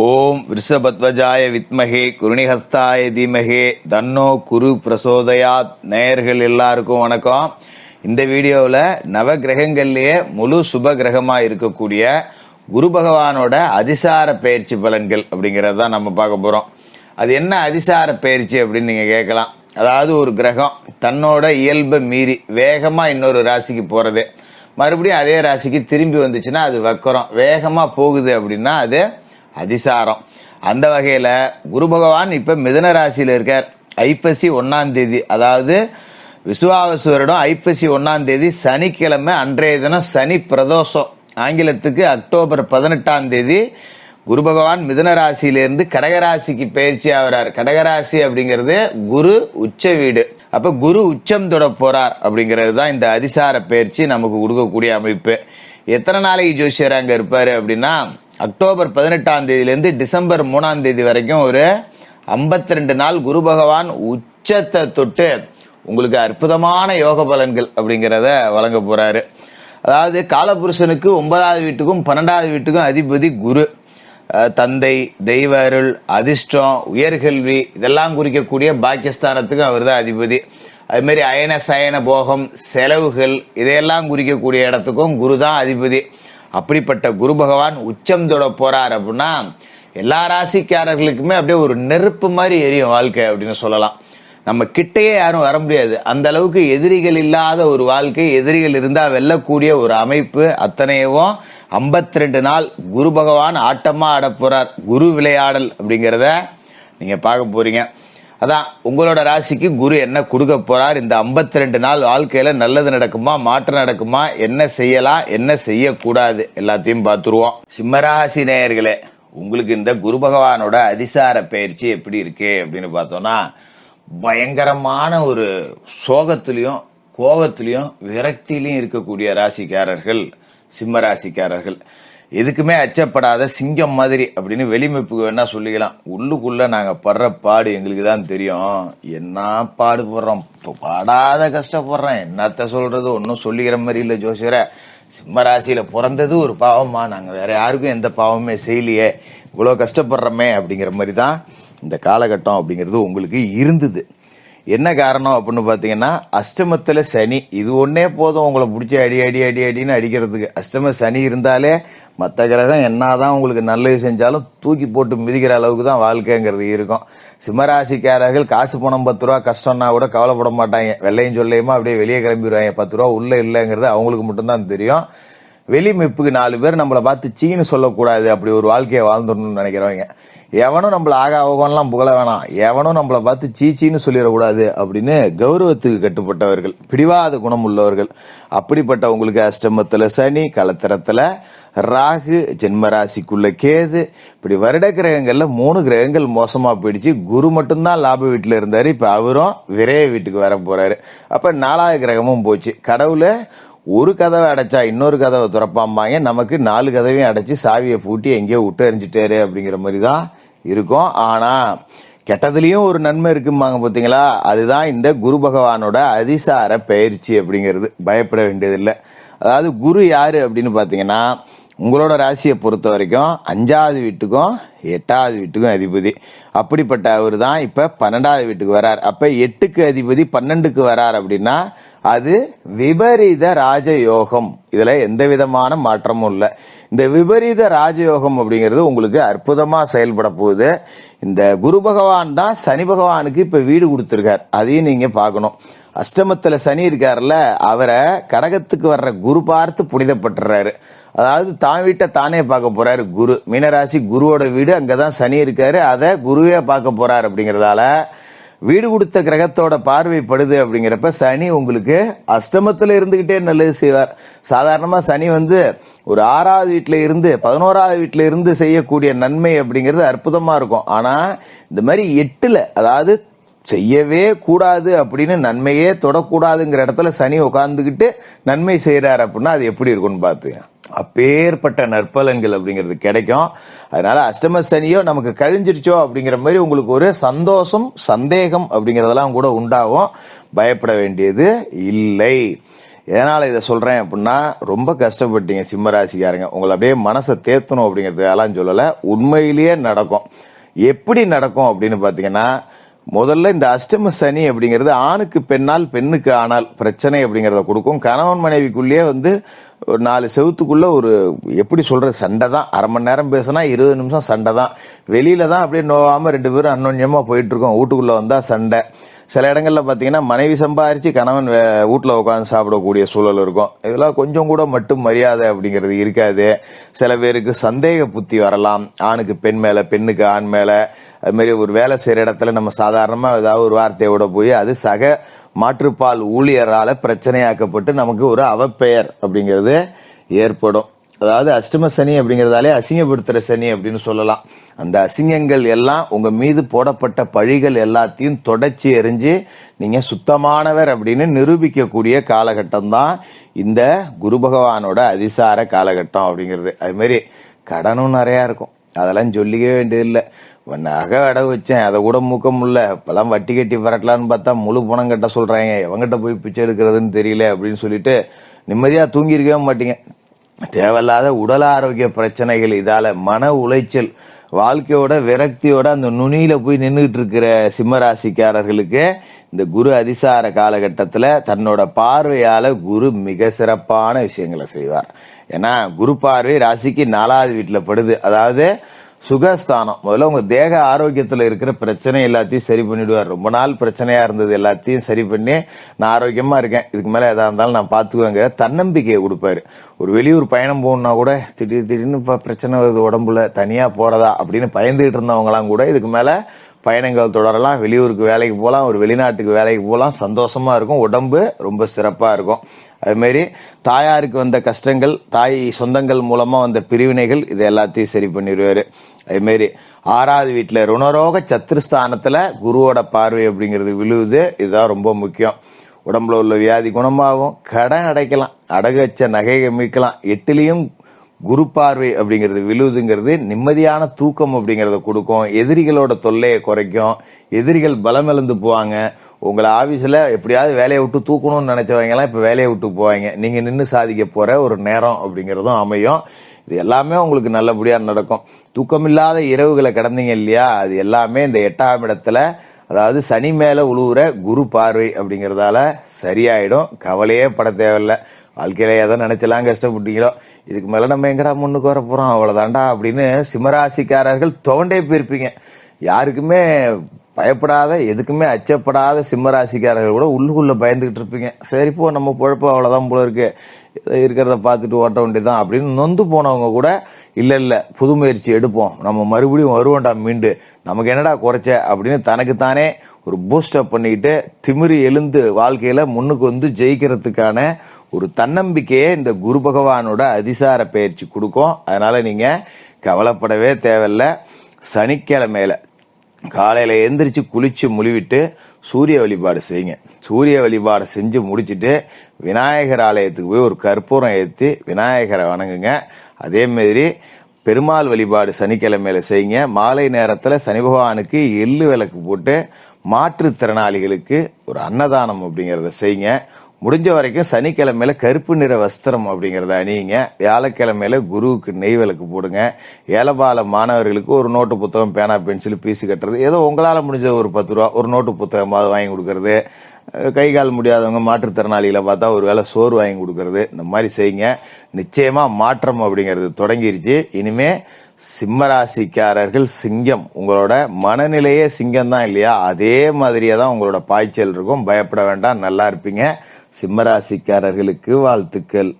ஓம் ரிஷபத்வஜாய வித்மகே குருணிஹஸ்தாய தீமகே தன்னோ குரு பிரசோதயாத். நேயர்கள் எல்லாருக்கும் வணக்கம். இந்த வீடியோவில் நவ கிரகங்கள்லேயே முழு சுப கிரகமாக இருக்கக்கூடிய குரு பகவானோட அதிசார பயிற்சி பலன்கள் அப்படிங்கறத தான் நம்ம பார்க்க போகிறோம் அது என்ன அதிசார பயிற்சி அப்படின்னு நீங்கள் கேட்கலாம். அதாவது ஒரு கிரகம் தன்னோட இயல்பை மீறி வேகமாக இன்னொரு ராசிக்கு போகிறது மறுபடியும் அதே ராசிக்கு திரும்பி வந்துச்சுன்னா அது வக்கரம். வேகமாக போகுது அப்படின்னா அது அதிசாரம். அந்த வகையில் குரு பகவான் இப்போ மிதன ராசியில் இருக்கார். ஐப்பசி ஒன்றாம் தேதி அதாவது விசுவாவசு வருடம் ஐப்பசி ஒன்றாம் தேதி சனிக்கிழமை அன்றைய தினம் சனி பிரதோஷம் ஆங்கிலத்துக்கு அக்டோபர் பதினெட்டாம் தேதி குரு பகவான் மிதன ராசியிலிருந்து கடகராசிக்கு பயிற்சி ஆகிறார். கடகராசி அப்படிங்கிறது குரு உச்ச வீடு. அப்போ குரு உச்சம் தொட போறார் அப்படிங்கிறது தான் இந்த அதிசார பயிற்சி நமக்கு கொடுக்கக்கூடிய அமைப்பு. எத்தனை நாளைக்கு ஜோசியர் அங்கே இருப்பார் அப்படின்னா அக்டோபர் பதினெட்டாம் தேதியிலேருந்து டிசம்பர் மூணாம் தேதி வரைக்கும் ஒரு 52 ரெண்டு நாள் குரு பகவான் உச்சத்தை தொட்டு உங்களுக்கு அற்புதமான யோக பலன்கள் அப்படிங்கிறத வழங்க போறாரு. அதாவது காலபுருஷனுக்கு ஒன்பதாவது வீட்டுக்கும் பன்னெண்டாவது வீட்டுக்கும் அதிபதி குரு. தந்தை தெய்வ அருள் அதிர்ஷ்டம் உயர்கல்வி இதெல்லாம் குறிக்கக்கூடிய பாக்கியஸ்தானத்துக்கும் அவர் தான் அதிபதி அதுமாரி அயன சயன போகம் செலவுகள் இதையெல்லாம் குறிக்கக்கூடிய இடத்துக்கும் குரு தான் அதிபதி. அப்படிப்பட்ட குரு பகவான் உச்சம் தொட போறார் அப்படின்னா எல்லா ராசிக்காரர்களுக்குமே அப்படியே ஒரு நெருப்பு மாதிரி எரியும் வாழ்க்கை அப்படின்னு சொல்லலாம். நம்ம கிட்டேயே யாரும் வர முடியாது. அந்த அளவுக்கு எதிரிகள் இல்லாத ஒரு வாழ்க்கை எதிரிகள் இருந்தா வெல்லக்கூடிய ஒரு அமைப்பு அத்தனையவும் 52 ரெண்டு நாள் குரு பகவான் ஆட்டமா ஆட போறார். குரு விளையாடல் அப்படிங்கிறத நீங்க பார்க்க போறீங்க. அதான் உங்களோட ராசிக்கு குரு என்ன கொடுக்க போறார்? இந்த 52 ரெண்டு நாள் வாழ்க்கையில நல்லது நடக்குமா? மாற்றம் நடக்குமா? என்ன செய்யலாம்? என்ன செய்யக்கூடாது? எல்லாத்தையும் பார்த்துருவோம். சிம்மராசி நேயர்களே உங்களுக்கு இந்த குரு பகவானோட அதிசார பயிற்சி எப்படி இருக்கு அப்படின்னு பார்த்தோம்னா பயங்கரமான ஒரு சோகத்திலையும் கோபத்திலையும் விரக்தியிலையும் இருக்கக்கூடிய ராசிக்காரர்கள் சிம்ம ராசிக்காரர்கள் எதுக்குமே அச்சப்படாத சிங்கம் மாதிரி அப்படின்னு வெளிமைப்புக்கு வேணா சொல்லிக்கலாம். உள்ளுக்குள்ள நாங்க படுற பாடு எங்களுக்கு தான் தெரியும். என்ன பாடுபடுறோம் இப்போ பாடாத கஷ்டப்படுறோம் என்னத்த சொல்றது? ஒன்றும் சொல்லிக்கிற மாதிரி இல்லை ஜோசியர. சிம்ம ராசியில பிறந்தது ஒரு பாவமா? நாங்க வேற யாருக்கும் எந்த பாவமே செய்யலையே. இவ்வளோ கஷ்டப்படுறோமே அப்படிங்கிற மாதிரி தான் இந்த காலகட்டம் அப்படிங்கிறது உங்களுக்கு இருந்தது. என்ன காரணம் அப்படின்னு பார்த்தீங்கன்னா அஷ்டமத்தில் சனி இது ஒன்றே போதும். உங்களை பிடிச்சி அடி அடி அடி அடின்னு அடிக்கிறதுக்கு. அஷ்டம சனி இருந்தாலே மற்ற கிரகம் என்னதான் உங்களுக்கு நல்லது செஞ்சாலும் தூக்கி போட்டு மிதிக்கிற அளவுக்கு தான் வாழ்க்கைங்கிறது இருக்கும். சிம்மராசிக்காரர்கள் காசு பணம் பத்து ரூபா கஷ்டம்னா கூட கவலைப்பட மாட்டாங்க. வெள்ளையும் சொல்லையுமா அப்படியே வெளியே கிளம்பிடுவாங்க. பத்து ரூபா உள்ள இல்லைங்கிறது அவங்களுக்கு மட்டும்தான் தெரியும். வெளிமைப்புக்கு நாலு பேர் நம்மளை பார்த்து சீனு சொல்லக்கூடாது. அப்படி ஒரு வாழ்க்கையை வாழ்ந்துடணும்னு நினைக்கிறவங்க. எவனும் நம்மளை ஆக ஆகலாம் புகழ வேணாம். எவனும் நம்மளை பார்த்து சீச்சின்னு சொல்லிடக்கூடாது அப்படின்னு கௌரவத்துக்கு கட்டுப்பட்டவர்கள் பிடிவாத குணம் உள்ளவர்கள். அப்படிப்பட்ட உங்களுக்கு அஷ்டமத்தில் சனி கலத்திரத்தில் ராகு ஜென்ம ராசிக்குள்ள கேது. இப்படி வருட கிரகங்கள்ல மூணு கிரகங்கள் மோசமா போயிடுச்சு. குரு மட்டும்தான் லாப வீட்டில் இருந்தார். இப்போ அவரும் விரைய வீட்டுக்கு வர போறாரு அப்போ நாலாவது கிரகமும் போச்சு. கடவுளை ஒரு கதவை அடைச்சா இன்னொரு கதவை திறப்பாம்பாங்க. நமக்கு நாலு கதவையும் அடைச்சி சாவியை பூட்டி எங்கேயோ விட்டு எறிஞ்சிட்டாரு அப்படிங்கிற மாதிரி தான் இருக்கும். ஆனால் கெட்டதுலேயும் ஒரு நன்மை இருக்குமாங்க பார்த்தீங்களா அதுதான் இந்த குரு பகவானோட அதிசார பயிற்சி அப்படிங்கிறது. பயப்பட வேண்டியதில்லை. அதாவது குரு யார் அப்படின்னு பார்த்தீங்கன்னா உங்களோட ராசியை பொறுத்த வரைக்கும் அஞ்சாவது வீட்டுக்கும் எட்டாவது வீட்டுக்கும் அதிபதி. அப்படிப்பட்ட அவர் தான் இப்போ பன்னெண்டாவது வீட்டுக்கு வரார். அப்போ எட்டுக்கு அதிபதி பன்னெண்டுக்கு வரார் அப்படின்னா அது விபரீத ராஜயோகம். இதுல எந்த விதமான மாற்றமும் இல்லை. இந்த விபரீத ராஜயோகம் அப்படிங்கிறது உங்களுக்கு அற்புதமா செயல்பட போகுது. இந்த குரு பகவான் தான் சனி பகவானுக்கு இப்ப வீடு கொடுத்துருக்கார். அதையும் நீங்க பார்க்கணும். அஷ்டமத்துல சனி இருக்காருல்ல அவரை கடகத்துக்கு வர்ற குரு பார்த்து புனிதப்பட்டுறாரு. அதாவது தான் வீட்டை தானே பார்க்க போறாரு குரு. மீனராசி குருவோட வீடு அங்கதான் சனி இருக்காரு. அதை குருவே பார்க்க போறாரு அப்படிங்கறதால வீடு கொடுத்த கிரகத்தோட பார்வைப்படுது அப்படிங்கிறப்ப சனி உங்களுக்கு அஷ்டமத்தில் இருந்துகிட்டே நல்லது செய்வார். சாதாரணமாக சனி வந்து ஒரு ஆறாவது வீட்டில் இருந்து பதினோராவது வீட்டில் இருந்து செய்யக்கூடிய நன்மை அப்படிங்கிறது அற்புதமாக இருக்கும். ஆனால் இந்த மாதிரி எட்டில் அதாவது செய்யவே கூடாது அப்படின்னு நன்மையே தொடக்கூடாதுங்கிற இடத்துல சனி உட்காந்துக்கிட்டு நன்மை செய்கிறார் அப்படின்னா அது எப்படி இருக்கும்னு பார்த்துங்க அப்பேற்பட்ட நற்பலன்கள் அப்படிங்கிறது கிடைக்கும். அதனால அஷ்டம சனியோ நமக்கு கழிஞ்சிருச்சோ அப்படிங்கிற மாதிரி உங்களுக்கு ஒரு சந்தோஷம் சந்தேகம் அப்படிங்கறதெல்லாம் கூட உண்டாகும். பயப்பட வேண்டியது இல்லை. எதனால் இதை சொல்கிறேன் அப்படின்னா ரொம்ப கஷ்டப்பட்டீங்க சிம்மராசிக்காரங்க. உங்களை அப்படியே மனசை தேத்தணும் அப்படிங்கிறதுக்கெல்லாம் சொல்லலை. உண்மையிலேயே நடக்கும். எப்படி நடக்கும் அப்படின்னு பார்த்தீங்கன்னா முதல்ல இந்த அஷ்டம சனி அப்படிங்கிறது ஆணுக்கு பெண்ணால் பெண்ணுக்கு ஆனால் பிரச்சனை அப்படிங்கிறத கொடுக்கும். கணவன் மனைவிக்குள்ளேயே வந்து ஒரு நாலு செவத்துக்குள்ளே ஒரு எப்படி சொல்கிறது சண்டை தான். அரை மணி நேரம் பேசினா இருபது நிமிஷம் சண்டை தான். வெளியில தான் அப்படியே நோவாமல் ரெண்டு பேரும் அன்னோன்யமா போயிட்டுருக்கோம். வீட்டுக்குள்ளே வீட்டுக்குள்ள சண்டை. சில இடங்களில் பார்த்தீங்கன்னா மனைவி சம்பாரித்து கணவன் வீட்டில் உட்காந்து சாப்பிடக்கூடிய சூழல் இருக்கும். இதெல்லாம் கொஞ்சம் கூட மட்டும் மரியாதை அப்படிங்கிறது இருக்காது. சில பேருக்கு சந்தேக புத்தி வரலாம். ஆணுக்கு பெண் மேலே பெண்ணுக்கு ஆண் மேலே. அதுமாரி ஒரு வேலை செய்கிற இடத்துல நம்ம சாதாரணமாக ஏதாவது ஒரு வார்த்தையோட போய் அது சக மாற்றுப்பால் ஊழியரால் பிரச்சனையாக்கப்பட்டு நமக்கு ஒரு அவப்பெயர் அப்படிங்கிறது ஏற்படும். அதாவது அஷ்டம சனி அப்படிங்கிறதாலே அசிங்கப்படுத்துகிற சனி அப்படின்னு சொல்லலாம். அந்த அசிங்கங்கள் எல்லாம் உங்கள் மீது போடப்பட்ட பழிகள் எல்லாத்தையும் தொடச்சி எறிஞ்சு நீங்கள் சுத்தமானவர் அப்படின்னு நிரூபிக்கக்கூடிய காலகட்டம் தான் இந்த குரு பகவானோட அதிசார காலகட்டம் அப்படிங்கிறது. அதுமாரி கடனும் நிறையா இருக்கும். அதெல்லாம் சொல்லிக்கவே வேண்டியதில்லை. நகை அடை வச்சேன். அதை கூட மூக்க முடியல. இப்பெல்லாம் வட்டி கட்டி பரட்டலான்னு பார்த்தா முழு பணம் கட்ட சொல்றாங்க. எவங்கிட்ட போய் பிச்சை எடுக்கிறதுன்னு தெரியல அப்படின்னு சொல்லிட்டு நிம்மதியா தூங்கியிருக்கவே மாட்டீங்க. தேவையில்லாத உடல் ஆரோக்கிய பிரச்சனைகள் இதால மன உளைச்சல் வாழ்க்கையோட விரக்தியோட அந்த நுனியில போய் நின்றுட்டு இருக்கிற சிம்மராசிக்காரர்களுக்கு இந்த குரு அதிசார காலகட்டத்தில் தன்னோட பார்வையால் குரு மிக சிறப்பான விஷயங்களை செய்வார். ஏன்னா குரு பார்வை ராசிக்கு நாலாவது வீட்டில் படுது. அதாவது சுகஸ்தானம். முதல்ல உங்க தேக ஆரோக்கியத்துல இருக்கிற பிரச்சனை எல்லாத்தையும் சரி பண்ணிடுவார். ரொம்ப நாள் பிரச்சனையா இருந்தது எல்லாத்தையும் சரி பண்ணி நான் ஆரோக்கியமா இருக்கேன். இதுக்கு மேல எதாக இருந்தாலும் நான் பாத்துக்குவேங்கிற தன்னம்பிக்கையை கொடுப்பாரு. ஒரு வெளியூர் பயணம் போகணும்னா கூட திடீர் திடீர்னு இப்போ பிரச்சனை வருது உடம்புல தனியா போறதா அப்படின்னு பயந்துகிட்டு இருந்தவங்களாம் கூட இதுக்கு மேல பயணங்கள் தொடரலாம். வெளியூருக்கு வேலைக்கு போகலாம். ஒரு வெளிநாட்டுக்கு வேலைக்கு போகலாம். சந்தோஷமா இருக்கும். உடம்பு ரொம்ப சிறப்பா இருக்கும். அதுமாரி தாயாருக்கு வந்த கஷ்டங்கள் தாய் சொந்தங்கள் மூலமாக வந்த பிரிவினைகள் இது எல்லாத்தையும் சரி பண்ணிடுவார் அதுமாரி ஆறாவது வீட்டில் ருணரோக சத்துருஸ்தானத்தில் குருவோட பார்வை அப்படிங்கிறது விழுவுது இதுதான் ரொம்ப முக்கியம். உடம்புல உள்ள வியாதி குணமாகும். கடன் அடைக்கலாம். அடகு வச்ச நகையை மீட்கலாம். எட்டுலேயும் குரு பார்வை அப்படிங்கிறது விழுவுதுங்கிறது நிம்மதியான தூக்கம் அப்படிங்கிறத கொடுக்கும். எதிரிகளோட தொல்லையை குறைக்கும். எதிரிகள் பலமிழந்து போவாங்க. உங்களை ஆஃபீஸில் எப்படியாவது வேலையை விட்டு தூக்கணும்னு நினைச்சவங்க இப்போ வேலையை விட்டு போவாங்க. நீங்கள் நின்று சாதிக்க போகிற ஒரு நேரம் அப்படிங்கிறதும் அமையும். இது எல்லாமே உங்களுக்கு நல்லபடியாக நடக்கும். தூக்கமில்லாத இரவுகளை கடந்தீங்க இல்லையா? அது எல்லாமே இந்த எட்டாம் இடத்துல அதாவது சனி மேலே உழுவுற குரு பார்வை அப்படிங்கிறதால சரியாயிடும். கவலையே பட தேவையில்ல. வாழ்க்கையில எதை நினைச்சலாம் கஷ்டப்பட்டீங்களோ? இதுக்கு மேலே நம்ம எங்கடா முன்னுக்கு வர போகிறோம் அவ்வளோதாண்டா அப்படின்னு சிம்மராசிக்காரர்கள் துவண்டே போயிருப்பீங்க. யாருக்குமே பயப்படாத எதுக்குமே அச்சப்படாத சிம்மராசிக்காரர்கள் கூட உள்ளுக்குள்ள பயந்துகிட்டு இருப்பீங்க. சரி போ நம்ம பொழப்பு அவ்வளோதான் போல இருக்கு. இருக்கிறத பார்த்துட்டு ஓட்ட வேண்டியதான் அப்படின்னு நொந்து போனவங்க கூட இல்லை இல்லை புது முயற்சி எடுப்போம். நம்ம மறுபடியும் வருவோம்டா மீண்டு. நமக்கு என்னடா குறைச்ச? அப்படின்னு தனக்குத்தானே ஒரு பூஸ்டப் பண்ணிக்கிட்டு திமிரி எழுந்து வாழ்க்கையில் முன்னுக்கு வந்து ஜெயிக்கிறதுக்கான ஒரு தன்னம்பிக்கையே இந்த குரு பகவானோட அதிசார பயிற்சி கொடுக்கும். அதனால் நீங்கள் கவலைப்படவே தேவையில்ல. சனிக்கிழமையில காலையில் எந்திரிச்சு குளிச்சு முழுவிட்டு சூரிய வழிபாடு செய்யுங்க. சூரிய வழிபாடு செஞ்சு முடிச்சிட்டு விநாயகர் ஆலயத்துக்கு போய் ஒரு கற்பூரம் ஏற்றி விநாயகரை வணங்குங்க. அதே மாதிரி பெருமாள் வழிபாடு சனிக்கிழமையில செய்யுங்க. மாலை நேரத்தில் சனி பகவானுக்கு எள்ளு விளக்கு போட்டு மாற்றுத்திறனாளிகளுக்கு ஒரு அன்னதானம் அப்படிங்கிறத செய்யுங்க. முடிஞ்ச வரைக்கும் சனிக்கிழமையில கருப்பு நிற வஸ்திரம் அப்படிங்கறத அணியுங்க. வியாழக்கிழமையில குருவுக்கு நெய் விளக்கு போடுங்க. ஏலபால மாணவர்களுக்கு ஒரு நோட்டு புத்தகம் பேனா பென்சில் பீஸ் கட்டுறது. ஏதோ உங்களால முடிஞ்ச ஒரு பத்து ரூபா ஒரு நோட்டு புத்தகமாக வாங்கி கொடுக்கறது. கை கால் முடியாதவங்க மாற்றுத்திறனாளிகளை பார்த்தா ஒரு வேளை சோறு வாங்கி கொடுக்கறது. இந்த மாதிரி செய்யுங்க. நிச்சயமா மாற்றம் அப்படிங்கிறது தொடங்கிருச்சு. இனிமே சிம்மராசிக்காரர்கள் சிங்கம். உங்களோட மனநிலையே சிங்கம் தான் இல்லையா? அதே மாதிரியே தான் உங்களோட பாய்ச்சல் இருக்கும். பயப்பட வேண்டாம். நல்லா இருப்பீங்க. சிம்மராசிக்காரர்களுக்கு வாழ்த்துக்கள்.